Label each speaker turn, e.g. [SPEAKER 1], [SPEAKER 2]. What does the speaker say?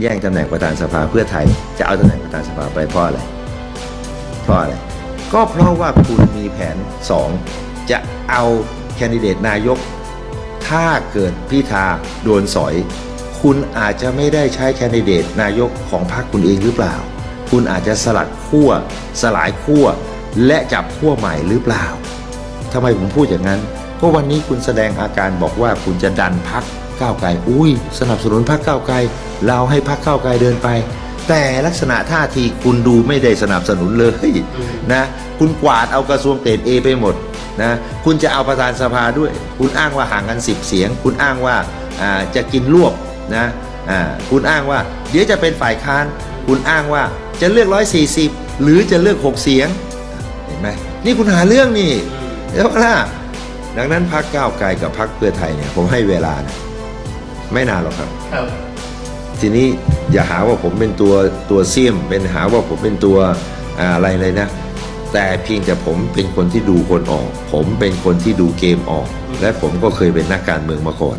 [SPEAKER 1] แย่งตำแหน่งประธานสภาเพื่อไทย จะเอาตำแหน่งประธานสภาไปเพราะอะไรเพราะอะไรก็เพราะว่าคุณมีแผน 2 จะเอาแคนดิเดตนายก ถ้าเกิดพิธาโดนสอย คุณอาจจะไม่ได้ใช้แคนดิเดตนายกของพรรคคุณเองหรือเปล่า คุณอาจจะสลัดขั้วสลายขั้วและจับขั้วใหม่หรือเปล่าทำไมผมพูดอย่างนั้น ก็วันนี้คุณแสดงอาการบอกว่าคุณจะดันพัก ก้าวไกลอุ้ย สนับสนุนพักก้าวไกล เราให้พักก้าวไกลเดินไป แต่ลักษณะท่าทีคุณดูไม่ได้สนับสนุนเลยนะคุณกวาดเอากระทรวงเกรดเอไปหมดนะคุณจะเอาประธานสภาด้วย คุณอ้างว่าห่างกันสิบเสียง คุณอ้างว่าอ่าจะกินรวบนะอ่าคุณอ้างว่า เดี๋ยวจะเป็นฝ่ายค้าน คุณอ้างว่าจะเลือก 140 หรือจะเลือก 6 เสียงเห็นไหมนี่คุณหาเรื่องนี่เดี๋ยวล่ะดังนั้นพักก้าวไกลกับพักเพื่อไทยเนี่ยผมให้เวลานะ ไม่นานหรอกครับ
[SPEAKER 2] ครับ
[SPEAKER 1] ทีนี้อย่าหาว่าผมเป็นตัวตัวเสียม เป็นหาว่าผมเป็นตัวอาอะไรเลยนะ แต่เพียงแต่ผมเป็นคนที่ดูคนออก ผมเป็นคนที่ดูเกมออก และผมก็เคยเป็นนักการเมืองมาก่อน